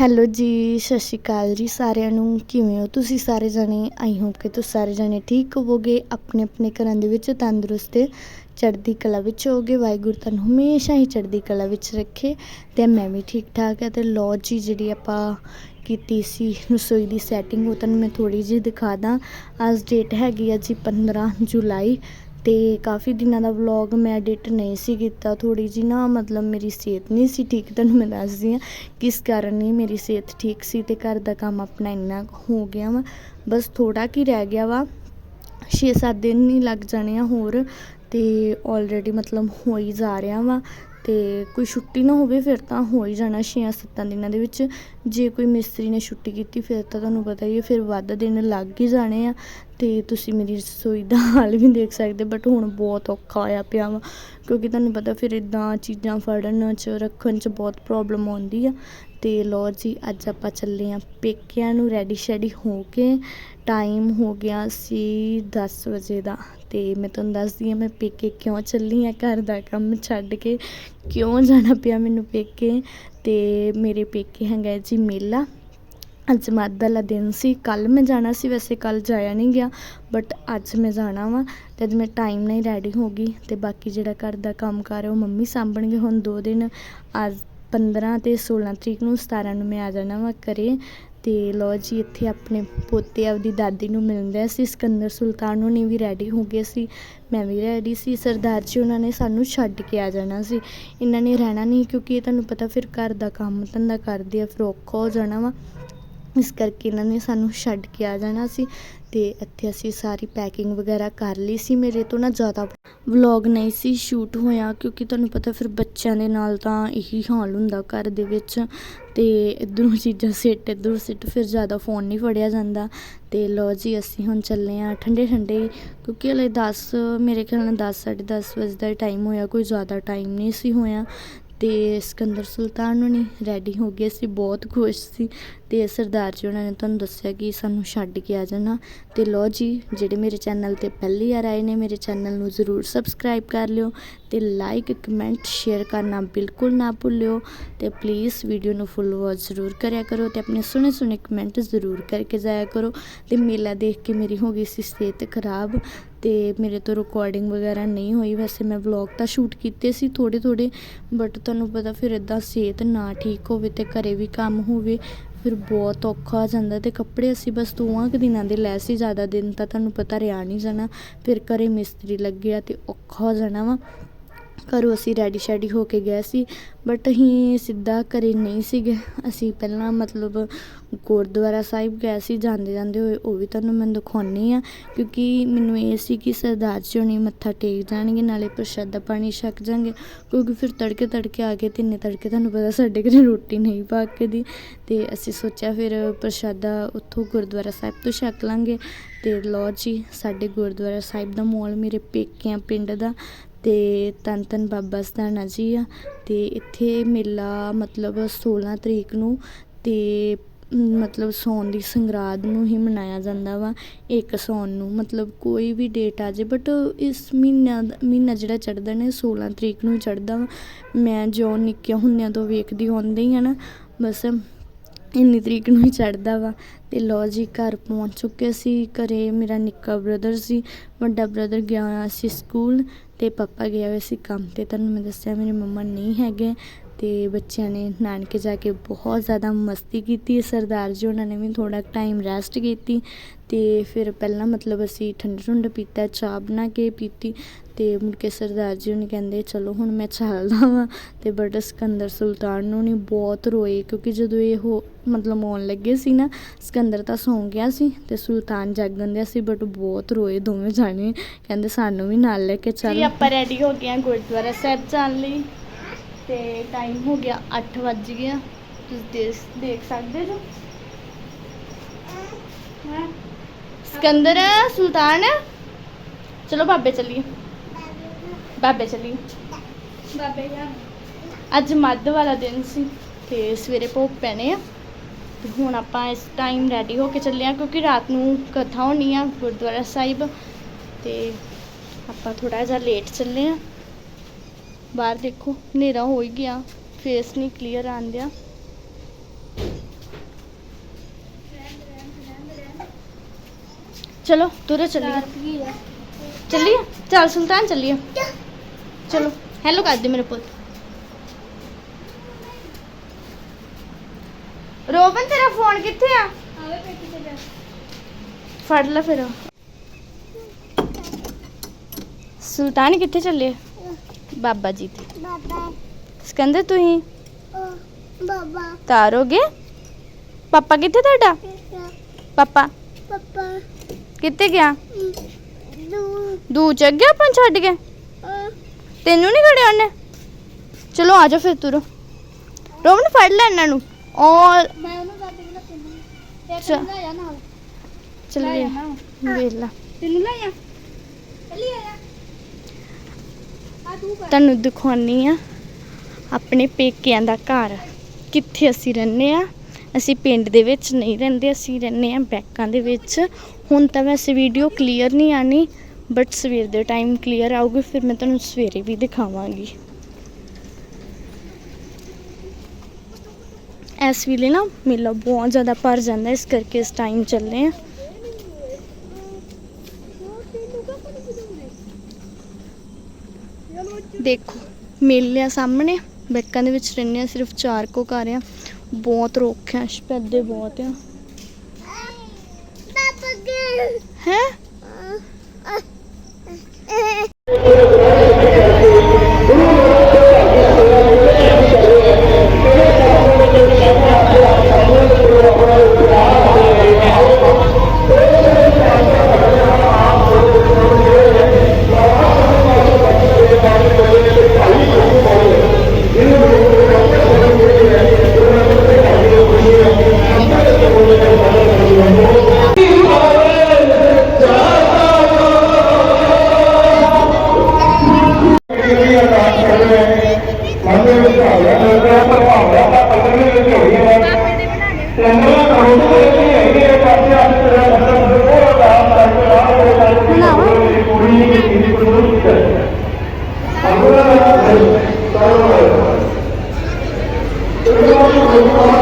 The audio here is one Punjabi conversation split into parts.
ਹੈਲੋ ਜੀ, ਸਤਿ ਸ਼੍ਰੀ ਅਕਾਲ ਜੀ ਸਾਰਿਆਂ ਨੂੰ। ਕਿਵੇਂ ਹੋ? ਤੁਸੀਂ ਸਾਰੇ ਜਣੇ? ਆਈ ਹੋਪ ਕਿ ਤੁਸੀਂ ਸਾਰੇ ਜਣੇ ਠੀਕ ਹੋਵੋਗੇ। ਆਪਣੇ ਆਪਣੇ ਘਰਾਂ ਦੇ ਵਿੱਚ ਤੰਦਰੁਸਤ ਤੇ ਚੜ੍ਹਦੀ ਕਲਾ ਵਿੱਚ ਹੋਗੇ ਵਾਹਿਗੁਰੂ ਤੁਹਾਨੂੰ ਹਮੇਸ਼ਾ ਹੀ ਚੜ੍ਹਦੀ ਕਲਾ ਵਿੱਚ ਰੱਖੇ ਤੇ ਮੈਂ ਵੀ ਠੀਕ ਠਾਕ ਹੈ ਤੇ ਲੋ ਜੀ, ਜਿਹੜੀ ਆਪਾਂ ਕੀਤੀ ਸੀ ਰਸੋਈ ਦੀ ਸੈਟਿੰਗ ਉਹ ਤੁਹਾਨੂੰ ਮੈਂ ਥੋੜੀ ਜਿਹੀ ਦਿਖਾ ਦਾਂ। ਅੱਜ ਡੇਟ ਹੈਗੀ ਆ ਜੀ 15 ਜੁਲਾਈ ਅਤੇ ਕਾਫੀ ਦਿਨਾਂ ਦਾ ਵਲੋਗ ਮੈਂ ਐਡਿਟ ਨਹੀਂ ਸੀ ਕੀਤਾ, ਥੋੜ੍ਹੀ ਜਿਹੀ ਨਾ ਮਤਲਬ ਮੇਰੀ ਸਿਹਤ ਨਹੀਂ ਸੀ ਠੀਕ, ਤੁਹਾਨੂੰ ਮੈਂ ਦੱਸਦੀ ਹਾਂ, ਕਿਸ ਕਾਰਨ ਨਹੀਂ ਮੇਰੀ ਸਿਹਤ ਠੀਕ ਸੀ ਅਤੇ ਘਰ ਦਾ ਕੰਮ ਆਪਣਾ ਇੰਨਾ ਹੋ ਗਿਆ ਵਾ, ਬਸ ਥੋੜ੍ਹਾ ਕੀ ਰਹਿ ਗਿਆ ਵਾ 6-7 ਦਿਨ ਨਹੀਂ ਲੱਗ ਜਾਣੇ ਆ ਹੋਰ ਅਤੇ ਆਲਰੇਡੀ ਮਤਲਬ ਹੋ ਹੀ ਜਾ ਰਿਹਾ ਵਾ ਤੇ ਕੋਈ ਛੁੱਟੀ ਨਾ ਹੋਵੇ, ਫਿਰ ਤਾਂ ਹੋ ਹੀ ਜਾਣਾ 6-7 ਦਿਨਾਂ ਦੇ ਵਿੱਚ। ਜੇ ਕੋਈ ਮਿਸਤਰੀ ਨੇ ਛੁੱਟੀ ਕੀਤੀ, ਫਿਰ ਤਾਂ ਤੁਹਾਨੂੰ ਪਤਾ ਹੀ ਹੈ, ਫਿਰ ਵੱਧ ਦਿਨ ਲੱਗ ਹੀ ਜਾਣੇ ਆ। ਤੇ ਤੁਸੀਂ ਮੇਰੀ ਰਸੋਈ ਦਾ ਹਾਲ ਵੀ ਦੇਖ ਸਕਦੇ ਬਟ ਹੁਣ ਬਹੁਤ ਔਖਾ ਹੋਇਆ ਪਿਆ ਵਾ। ਕਿਉਂਕਿ ਤੁਹਾਨੂੰ ਪਤਾ ਫਿਰ ਇਦਾਂ ਚੀਜ਼ਾਂ ਫੜਨ 'ਚ, ਰੱਖਣ 'ਚ ਬਹੁਤ ਪ੍ਰੋਬਲਮ ਆਉਂਦੀ ਆ। ਤੇ ਲੋ ਜੀ, ਅੱਜ ਆਪਾਂ ਚੱਲੇ ਆ ਪੇਕਿਆਂ ਨੂੰ ਰੈਡੀ ਸ਼ੈਡੀ ਹੋ ਕੇ। ਟਾਈਮ ਹੋ ਗਿਆ ਸੀ ਦਸ ਵਜੇ ਦਾ ਅਤੇ ਮੈਂ ਤੁਹਾਨੂੰ ਦੱਸਦੀ ਹਾਂ ਮੈਂ ਪੇਕੇ ਕਿਉਂ ਚੱਲੀ ਹਾਂ, ਘਰ ਦਾ ਕੰਮ ਛੱਡ ਕੇ ਕਿਉਂ ਜਾਣਾ ਪਿਆ ਮੈਨੂੰ ਪੇਕੇ ਅਤੇ ਮੇਰੇ ਪੇਕੇ ਹੈਗਾ ਜੀ ਮੇਲਾ। ਅੱਜ ਮੱਧ ਵਾਲਾ ਦਿਨ ਸੀ ਕੱਲ ਮੈਂ ਜਾਣਾ ਸੀ, ਵੈਸੇ ਕੱਲ ਜਾਇਆ ਨਹੀਂ ਗਿਆ ਬਟ ਅੱਜ ਮੈਂ ਜਾਣਾ ਵਾ ਤੇ ਅੱਜ ਮੈਂ ਟਾਈਮ ਨਾਲ ਹੀ ਰੈਡੀ ਹੋ ਗਈ ਤੇ ਬਾਕੀ ਜਿਹੜਾ ਘਰ ਦਾ ਕੰਮ ਕਰ ਉਹ ਮੰਮੀ ਸਾਂਭਣਗੇ ਹੁਣ ਦੋ ਦਿਨ। ਅੱਜ 15 ਤੇ 16 ਤਰੀਕ ਨੂੰ 17 ਨੂੰ ਮੈਂ ਆ ਜਾਣਾ ਵਾ ਘਰੇ ਅਤੇ ਲੋ ਜੀ, ਇੱਥੇ ਆਪਣੇ ਪੋਤੇ ਆਪਦੀ ਦਾਦੀ ਨੂੰ ਮਿਲਦੇ ਸੀ ਸਿਕੰਦਰ ਸੁਲਤਾਨ ਹੋਣੀ ਵੀ ਰੈਡੀ ਹੋ ਗਏ ਸੀ। ਮੈਂ ਵੀ ਰੈਡੀ ਸੀ। ਸਰਦਾਰ ਜੀ ਉਹਨਾਂ ਨੇ ਸਾਨੂੰ ਛੱਡ ਕੇ ਆ ਜਾਣਾ ਸੀ। ਇਹਨਾਂ ਨੇ ਰਹਿਣਾ ਨਹੀਂ ਕਿਉਂਕਿ ਇਹ ਤੁਹਾਨੂੰ ਪਤਾ ਫਿਰ ਘਰ ਦਾ ਕੰਮ ਧੰਦਾ ਕਰਦੇ ਆ, ਫਿਰ ਔਖਾ ਹੋ ਜਾਣਾ ਵਾ। ਇਸ ਕਰਕੇ ਇਹਨਾਂ ਨੇ ਸਾਨੂੰ ਛੱਡ ਕੇ ਆ ਜਾਣਾ ਸੀ ਤੇ ਇੱਥੇ ਅਸੀਂ ਸਾਰੀ ਪੈਕਿੰਗ ਵਗੈਰਾ ਕਰ ਲਈ ਸੀ। ਮੇਰੇ ਤੋਂ ਨਾ ਜ਼ਿਆਦਾ ਵਲੌਗ ਨਹੀਂ ਸੀ ਸ਼ੂਟ ਹੋਇਆ ਕਿਉਂਕਿ ਤੁਹਾਨੂੰ ਪਤਾ ਫਿਰ ਬੱਚਿਆਂ ਦੇ ਨਾਲ ਤਾਂ ਇਹੀ ਹਾਲ ਹੁੰਦਾ ਘਰ ਦੇ ਵਿੱਚ ਤੇ ਇਧਰੋਂ ਚੀਜ਼ਾਂ ਸਿੱਟ, ਇਧਰੋਂ ਸਿੱਟ ਫਿਰ ਜ਼ਿਆਦਾ ਫੋਨ ਨਹੀਂ ਫੜਿਆ ਜਾਂਦਾ। ਤੇ ਲੋ ਜੀ, ਅਸੀਂ ਹੁਣ ਚੱਲੇ ਆ ਠੰਡੇ ਠੰਡੇ ਕਿਉਂਕਿ ਹਲੇ 10 ਮੇਰੇ ਖਿਆਲ ਨਾਲ 10 10:30 ਵਜੇ ਦਾ ਟਾਈਮ ਹੋਇਆ, ਕੋਈ ਜ਼ਿਆਦਾ ਟਾਈਮ ਨਹੀਂ ਸੀ ਹੋਇਆ। ਅਤੇ ਸਿਕੰਦਰ ਸੁਲਤਾਨ ਨੂੰ ਰੈਡੀ ਹੋ ਗਏ ਸੀ, ਬਹੁਤ ਖੁਸ਼ ਸੀ ਅਤੇ ਸਰਦਾਰ ਜੀ ਉਹਨਾਂ ਨੇ ਤੁਹਾਨੂੰ ਦੱਸਿਆ ਕਿ ਸਾਨੂੰ ਛੱਡ ਕੇ ਆ ਜਾਣਾ ਅਤੇ ਲੋ ਜੀ, ਜਿਹੜੇ ਮੇਰੇ ਚੈਨਲ ਤੇ ਪਹਿਲੀ ਵਾਰ ਆਏ ਨੇ ਮੇਰੇ ਚੈਨਲ ਨੂੰ ਜ਼ਰੂਰ ਸਬਸਕ੍ਰਾਈਬ ਕਰ ਲਿਓ ਅਤੇ ਲਾਈਕ ਕਮੈਂਟ ਸ਼ੇਅਰ ਕਰਨਾ ਬਿਲਕੁਲ ਨਾ ਭੁੱਲਿਓ ਅਤੇ ਪਲੀਜ਼ ਵੀਡੀਓ ਨੂੰ ਫੁੱਲ ਵਾਚ ਜ਼ਰੂਰ ਕਰਿਆ ਕਰੋ ਅਤੇ ਆਪਣੇ ਸੁਣੇ ਸੁਣੇ ਕਮੈਂਟ ਜ਼ਰੂਰ ਕਰਕੇ ਜਾਇਆ ਕਰੋ ਅਤੇ ਮੇਲਾ ਦੇਖ ਕੇ ਮੇਰੀ ਹੋ ਗਈ ਸੀ ਸਿਹਤ ਖਰਾਬ ਅਤੇ ਮੇਰੇ ਤੋਂ ਰਿਕਾਰਡਿੰਗ ਵਗੈਰਾ ਨਹੀਂ ਹੋਈ, ਵੈਸੇ ਮੈਂ ਵਲੋਗ ਤਾਂ ਸ਼ੂਟ ਕੀਤੇ ਸੀ ਥੋੜ੍ਹੇ ਥੋੜ੍ਹੇ ਬਟ ਤੁਹਾਨੂੰ ਪਤਾ ਫਿਰ ਇੱਦਾਂ ਸਿਹਤ ਨਾ ਠੀਕ ਹੋਵੇ ਅਤੇ ਘਰ ਵੀ ਕੰਮ ਹੋਵੇ, ਫਿਰ ਬਹੁਤ ਔਖਾ ਹੋ ਜਾਂਦਾ ਅਤੇ ਕੱਪੜੇ ਅਸੀਂ ਬਸ ਦੋਵਾਂ ਕੁ ਦਿਨਾਂ ਦੇ ਲੈ ਸੀ, ਜ਼ਿਆਦਾ ਦਿਨ ਤਾਂ ਤੁਹਾਨੂੰ ਪਤਾ ਰਿਹਾ ਨਹੀਂ ਜਾਣਾ, ਫਿਰ ਘਰ ਮਿਸਤਰੀ ਲੱਗਿਆ ਅਤੇ ਔਖਾ ਹੋ ਜਾਣਾ ਵਾ। ਘਰੋਂ ਅਸੀਂ ਰੈਡੀ ਸ਼ੈਡੀ ਹੋ ਕੇ ਗਏ ਸੀ ਬਟ ਅਸੀਂ ਸਿੱਧਾ ਘਰ ਨਹੀਂ ਸੀਗੇ। ਅਸੀਂ ਪਹਿਲਾਂ ਮਤਲਬ ਗੁਰਦੁਆਰਾ ਸਾਹਿਬ ਗਏ ਸੀ, ਜਾਂਦੇ ਜਾਂਦੇ ਹੋਏ ਉਹ ਵੀ ਤੁਹਾਨੂੰ ਮੈਂ ਦਿਖਾਉਂਦੀ ਆ, ਕਿਉਂਕਿ ਮੈਨੂੰ ਇਹ ਸੀ ਕਿ ਸਰਦਾਰ ਜੀ ਹੋਣੀ ਮੱਥਾ ਟੇਕ ਜਾਣਗੇ, ਨਾਲੇ ਪ੍ਰਸ਼ਾਦਾ ਪਾਣੀ ਛਕ ਜਾਣਗੇ, ਕਿਉਂਕਿ ਫਿਰ ਤੜਕੇ ਤੜਕੇ ਆ ਕੇ ਤਿੰਨੇ ਤੜਕੇ ਤੁਹਾਨੂੰ ਪਤਾ ਸਾਡੇ ਘਰੇ ਰੋਟੀ ਨਹੀਂ ਪੱਕਦੀ। ਤੇ ਅਸੀਂ ਸੋਚਿਆ ਫਿਰ ਪ੍ਰਸ਼ਾਦਾ ਉੱਥੋਂ ਗੁਰਦੁਆਰਾ ਸਾਹਿਬ ਤੋਂ ਛਕ ਲਾਂਗੇ। ਤੇ ਲੋ ਜੀ, ਸਾਡੇ ਗੁਰਦੁਆਰਾ ਸਾਹਿਬ ਦਾ ਮੋਲ ਮੇਰੇ ਪੇਕਿਆਂ ਪਿੰਡ ਦਾ ਅਤੇ ਤਨ ਧੰਨ ਬਾਬਾ ਸਦਾਨਾ ਜੀ ਆ। ਅਤੇ ਇੱਥੇ ਮੇਲਾ ਮਤਲਬ 16 ਤਰੀਕ ਨੂੰ ਅਤੇ ਮਤਲਬ ਸਾਉਣ ਦੀ ਸੰਗਰਾਦ ਨੂੰ ਹੀ ਮਨਾਇਆ ਜਾਂਦਾ ਵਾ, ਇੱਕ ਸਾਉਣ ਨੂੰ। ਮਤਲਬ ਕੋਈ ਵੀ ਡੇਟ ਆ ਜੇ ਬਟ ਇਸ ਮਹੀਨਾ ਦਾ- ਮਹੀਨਾ ਜਿਹੜਾ ਚੜ੍ਹਦਾ ਨੇ 16 ਤਰੀਕ ਨੂੰ ਚੜ੍ਹਦਾ ਵਾ। ਮੈਂ ਜੋ ਨਿੱਕਿਆ ਹੁੰਦਿਆਂ ਤੋਂ ਵੇਖਦੀ ਆਉਂਦੀ ਹਾਂ ਨਾ, ਬਸ ਇੰਨੀ ਤਰੀਕ ਨੂੰ ਹੀ ਚੜ੍ਹਦਾ ਵਾ। ਅਤੇ ਲੋ ਜੀ, ਘਰ ਪਹੁੰਚ ਚੁੱਕੇ ਸੀ, ਘਰ ਮੇਰਾ ਨਿੱਕਾ ਬ੍ਰਦਰ ਸੀ, ਵੱਡਾ ਬ੍ਰਦਰ ਗਿਆ ਹੋਇਆ ਸੀ ਸਕੂਲ। ਅਤੇ ਪਾਪਾ ਗਿਆ ਹੋਇਆ ਸੀ ਕੰਮ ਤੇ। ਤੁਹਾਨੂੰ ਮੈਂ ਦੱਸਿਆ ਮੇਰੇ ਮੰਮਾ ਨਹੀਂ ਹੈਗੇ। ਅਤੇ ਬੱਚਿਆਂ ਨੇ ਨਾਨਕੇ ਜਾ ਕੇ ਬਹੁਤ ਜ਼ਿਆਦਾ ਮਸਤੀ ਕੀਤੀ। ਸਰਦਾਰ ਜੀ ਉਹਨਾਂ ਨੇ ਵੀ ਥੋੜ੍ਹਾ ਟਾਈਮ ਰੈਸਟ ਕੀਤੀ ਅਤੇ ਫਿਰ ਪਹਿਲਾਂ ਮਤਲਬ ਅਸੀਂ ਠੰਡਾ ਠੰਡਾ ਪੀਤਾ, ਚਾਹ ਬਣਾ ਕੇ ਪੀਤੀ ਅਤੇ ਮੁੜ ਕੇ ਸਰਦਾਰ ਜੀ ਉਹਨੇ ਕਹਿੰਦੇ, ਚਲੋ ਹੁਣ ਮੈਂ ਚੱਲਦਾ ਵਾਂ ਅਤੇ ਬਟ ਸਿਕੰਦਰ ਸੁਲਤਾਨ ਨੂੰ ਨਹੀਂ ਬਹੁਤ ਰੋਏ ਕਿਉਂਕਿ ਜਦੋਂ ਇਹ ਹੋ ਮਤਲਬ ਆਉਣ ਲੱਗੇ ਸੀ ਨਾ, ਸਿਕੰਦਰ ਤਾਂ ਸੌਂ ਗਿਆ ਸੀ ਅਤੇ ਸੁਲਤਾਨ ਜਾਗਣ ਦਿਆ ਸੀ ਬਟ ਬਹੁਤ ਰੋਏ ਦੋਵੇਂ ਜਾਣੇ। ਕਹਿੰਦੇ, ਸਾਨੂੰ ਵੀ ਨਾਲ ਲੈ ਕੇ ਚੱਲ। ਆਪਾਂ ਰੈਡੀ ਹੋ ਗਏ ਆ ਗੁਰਦੁਆਰਾ ਸਾਹਿਬ ਜਾਣ ਲਈ। ਤੇ ਟਾਈਮ ਹੋ ਗਿਆ 8 ਵੱਜ ਗਿਆ। ਤੁਸੀਂ ਦੇਖ ਦੇਖ ਸਕਦੇ ਹੋ? ਹੈਂ? ਸਿਕੰਦਰ ਸੁਲਤਾਨ? ਚਲੋ ਬਾਬੇ ਚੱਲੀਏ। ਬਾਬੇ ਚੱਲੀਏ। ਬਾਬੇ ਯਾਰ ਅੱਜ ਮੱਧ ਵਾਲਾ ਦਿਨ ਸੀ ਤੇ ਸਵੇਰੇ ਭੋਗ ਪੈਣੇ ਆ। ਤੇ ਹੁਣ ਆਪਾਂ ਇਸ ਟਾਈਮ ਰੈਡੀ ਹੋ ਕੇ ਚੱਲੇ ਆ ਕਿਉਂਕਿ ਰਾਤ ਨੂੰ ਕਥਾ ਹੋਣੀ ਆ ਗੁਰਦੁਆਰਾ ਸਾਹਿਬ। ਤੇ ਆਪਾਂ ਥੋੜਾ ਜਿਹਾ ਲੇਟ ਚੱਲੇ ਆ ਬਾਹਰ ਦੇਖੋ ਹਨੇਰਾ ਹੋ ਹੀ ਗਿਆ। ਫੇਸ ਨਹੀਂ ਕਲੀਅਰ ਆਂਦਿਆ ਚਲੋ ਤੁਰੇ ਚੱਲੀਏ। ਚੱਲੀਏ? ਚੱਲ ਸੁਲਤਾਨ ਚੱਲੀਏ। ਚਲੋ ਹੈਲੋ ਕਰ ਦੇ ਮੇਰੇ ਪੁੱਤ। ਰੋਵਨ ਤੇਰਾ ਫੋਨ ਕਿੱਥੇ ਆ? ਫੜ ਲੈ ਫਿਰ। ਸੁਲਤਾਨ ਕਿੱਥੇ ਚੱਲੇ? ਬਾਬਾ ਜੀ ਤੇ। ਬਾਬਾ। ਸਿਕੰਦਰ ਤੁਸੀਂ ਉਹ ਬਾਬਾ। ਤਾਰੋਗੇ ਪਾਪਾ ਕਿੱਥੇ ਤੁਹਾਡਾ? ਪਾਪਾ। ਪਾਪਾ। ਕਿੱਥੇ ਗਿਆ? ਦੂ ਦੂ ਗਿਆ ਆਪਾਂ ਛੱਡ ਕੇ? ਤੈਨੂੰ ਨਹੀਂ ਖੜਿਆ ਉਹਨੇ? ਚਲੋ ਆ ਜਾਓ ਫਿਰ ਤੁਰੋ। ਰੋਮਨ ਫੜ ਲੈ ਇਹਨਾਂ ਨੂੰ। ਔਰ ਮੈਂ ਉਹਨੂੰ ਦਾਦੀ ਨੂੰ ਕਿੰਨਾ ਤੇ। ਤੈਨੂੰ ਲੈ ਜਾ ਨਾਲ। ਚੱਲੀਏ ਵੇਲਾ ਤੈਨੂੰ ਲੈ ਜਾ। ਚੱਲੀ ਆ ਜਾ। ਤੁਹਾਨੂੰ ਦਿਖਾਉਣੀ ਆ ਆਪਣੇ ਪੇਕਿਆਂ ਦਾ ਘਰ। ਕਿੱਥੇ ਅਸੀਂ ਰਹਿੰਦੇ ਆ? ਅਸੀਂ ਪਿੰਡ ਦੇ ਵਿੱਚ ਨਹੀਂ ਰਹਿੰਦੇ, ਅਸੀਂ ਰਹਿੰਦੇ ਆ ਬੈਕਾਂ ਦੇ ਵਿੱਚ। ਹੁਣ ਤਾਂ ਵੈਸੇ ਵੀਡੀਓ ਕਲੀਅਰ ਨਹੀਂ ਆਣੀ ਬਟ ਸਵੇਰ ਦੇ ਟਾਈਮ ਕਲੀਅਰ ਆਊਗੀ, ਫਿਰ ਮੈਂ ਤੁਹਾਨੂੰ ਸਵੇਰੇ ਵੀ ਦਿਖਾਵਾਂਗੀ। ਇਸ ਵੇਲੇ ਨਾ ਮੇਲਾ ਬਹੁਤ ਜ਼ਿਆਦਾ ਭਰ ਜਾਂਦਾ, ਇਸ ਕਰਕੇ ਇਸ ਟਾਈਮ ਚੱਲੇ ਆ। ਦੇਖੋ, ਮੇਲੇ ਆ ਸਾਹਮਣੇ, ਬੈਕਾਂ ਦੇ ਵਿੱਚ ਰਹਿੰਦੇ ਆ ਸਿਰਫ ਚਾਰ ਕੋ ਘਰ ਆ। ਬਹੁਤ ਰੁੱਖ ਆ, ਸ਼ਪੈਦੇ ਬਹੁਤ ਆ। ਹੈ? Oh,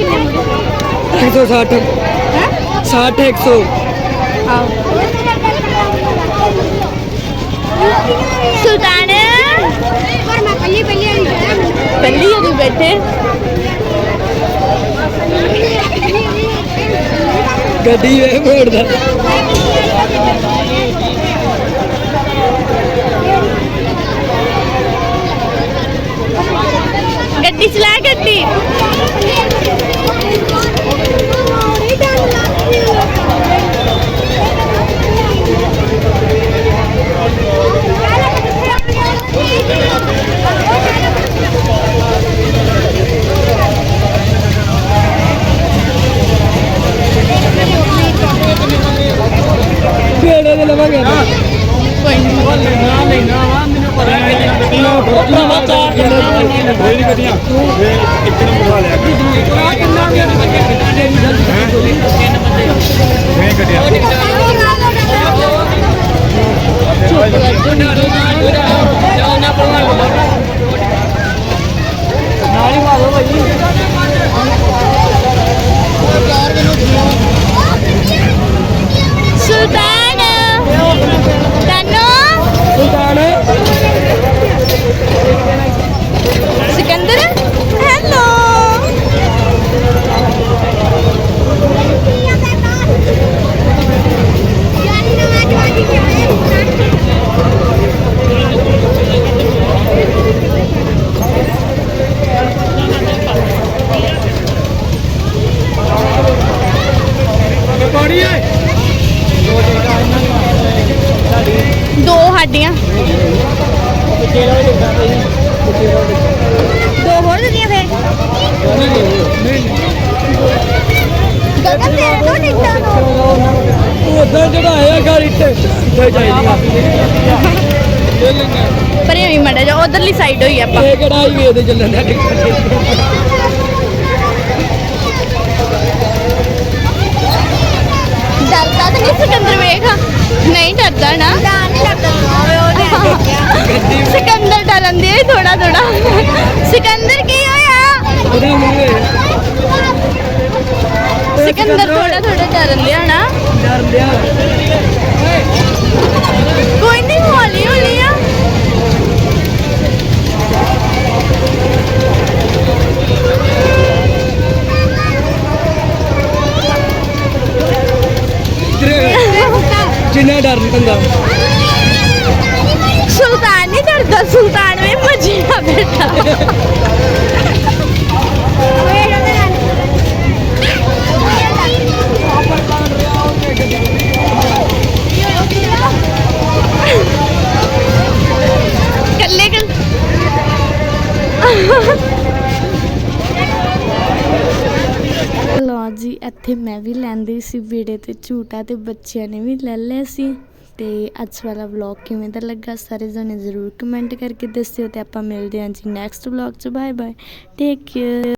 160 ਹੈ 60 100 ਸੁਲਤਾਨ ਪਰ ਮੈਂ ਪਹਿਲੀ ਪਹਿਲੀ ਆਈ ਪਹਿਲੀ ਉਹਦੇ ਬੈਠੇ। ਗੱਡੀ ਵੇ ਮੋੜਦਾ ਗੱਡੀ ਚਲਾ ਗੱਡੀ ਵੇੜੇ ਦੇ ਲਵਾਂਗੇ ਕੋਈ ਨਹੀਂ ਲੈਣਾ ਲੈਣਾ ਵਾ ਮੈਨੂੰ ਪਤਾ ਨਹੀਂ ਭਰਾਵਾ ਚਾਰ ਕਿੰਨੇ ਮੇਰੀ ਗੱਡੀਆਂ ਫੇਰ ਇੱਕ ਨੂੰ ਬੁਲਾ ਲਿਆ ਕਰ ਕਿੰਨਾ ਗਿਆ ਮੈਂ ਗੱਡੀਆਂ ਨਾਲ ਹੀ ਮਾਰੋ ਭਾਈ ਸੁਲਤਾਨ ਤਾਨੋ ਸੁਲਤਾਨ ਸਿਕੰਦਰ ਹੈਲੋ ਪਾਣੀ ਹੈ ਦੋ ਸਾਡੀਆਂ ਦੋ ਹੋਰ ਦਿੱਤੀਆਂ ਫੇਰ ਗਗਨ ਤੇਰੇ ਤੋਂ ਟਿਕਟਾਂ ਦੋ ਉਦਾਂ ਚੜਾਇਆ ਗਾੜੀ ਤੇ ਤੇ ਚਾਹੀਦੀਆਂ ਪਰ ਇਹ ਵੀ ਮੜਾ ਜਾ ਉਧਰਲੀ ਸਾਈਡ ਹੋਈ ਆਪਾਂ। ਇਹ ਕਿਹੜਾ ਹੀ ਵੇਦੇ ਚੱਲਣ ਦਾ ਡਰਦਾ ਤਾਂ ਨਹੀਂ ਸਿਕੰਦਰ ਵੇਖ। ਨਹੀਂ ਡਰਦਾ ਨਾ। ਨਹੀਂ ਡਰਦਾ। ਸਿਕੰਦਰ ਡਰਨ ਦੇ ਥੋੜਾ ਥੋੜਾ ਸਿਕੰਦਰ ਕੀ ਹੋਇਆ? ਉਹਦਾ ਮੂੰਹ ਸਿਕੰਦਰ ਥੋੜਾ ਥੋੜਾ ਡਰਨ ਦਿਆ ਨਾ। ਡਰ ਲਿਆ ਕੋਈ ਨਹੀਂ ਹੌਲੀ ਹੌਲੀ ਆ ਜਿੰਨਾ ਡਰ ਨਹੀਂ ਹੁੰਦਾ ਸੁਲਤਾਨ ਨਹੀਂ ਡਰਦਾ ਸੁਲਤਾਨ ਵੀ ਮਜੇ ਨਾਲ ਬੈਠਾ ਕੱਲੇ ਕੱਲ ਲਓ ਅਤੇ ਮੈਂ ਵੀ ਲੈਂਦੀ ਸੀ ਵਿਹੜੇ ਤੇ ਝੂਟਾ ਅਤੇ ਬੱਚਿਆਂ ਨੇ ਵੀ ਲੈ ਲਿਆ ਸੀ। ਅਤੇ ਅੱਜ ਵਾਲਾ ਵਲੋਗ ਕਿਵੇਂ ਦਾ ਲੱਗਾ ਸਾਰੇ ਜਣੇ ਜ਼ਰੂਰ ਕਮੈਂਟ ਕਰਕੇ ਦੱਸਿਓ ਅਤੇ ਆਪਾਂ ਮਿਲਦੇ ਹਾਂ ਜੀ ਨੈਕਸਟ ਵਲੋਗ 'ਚ। Bye bye take care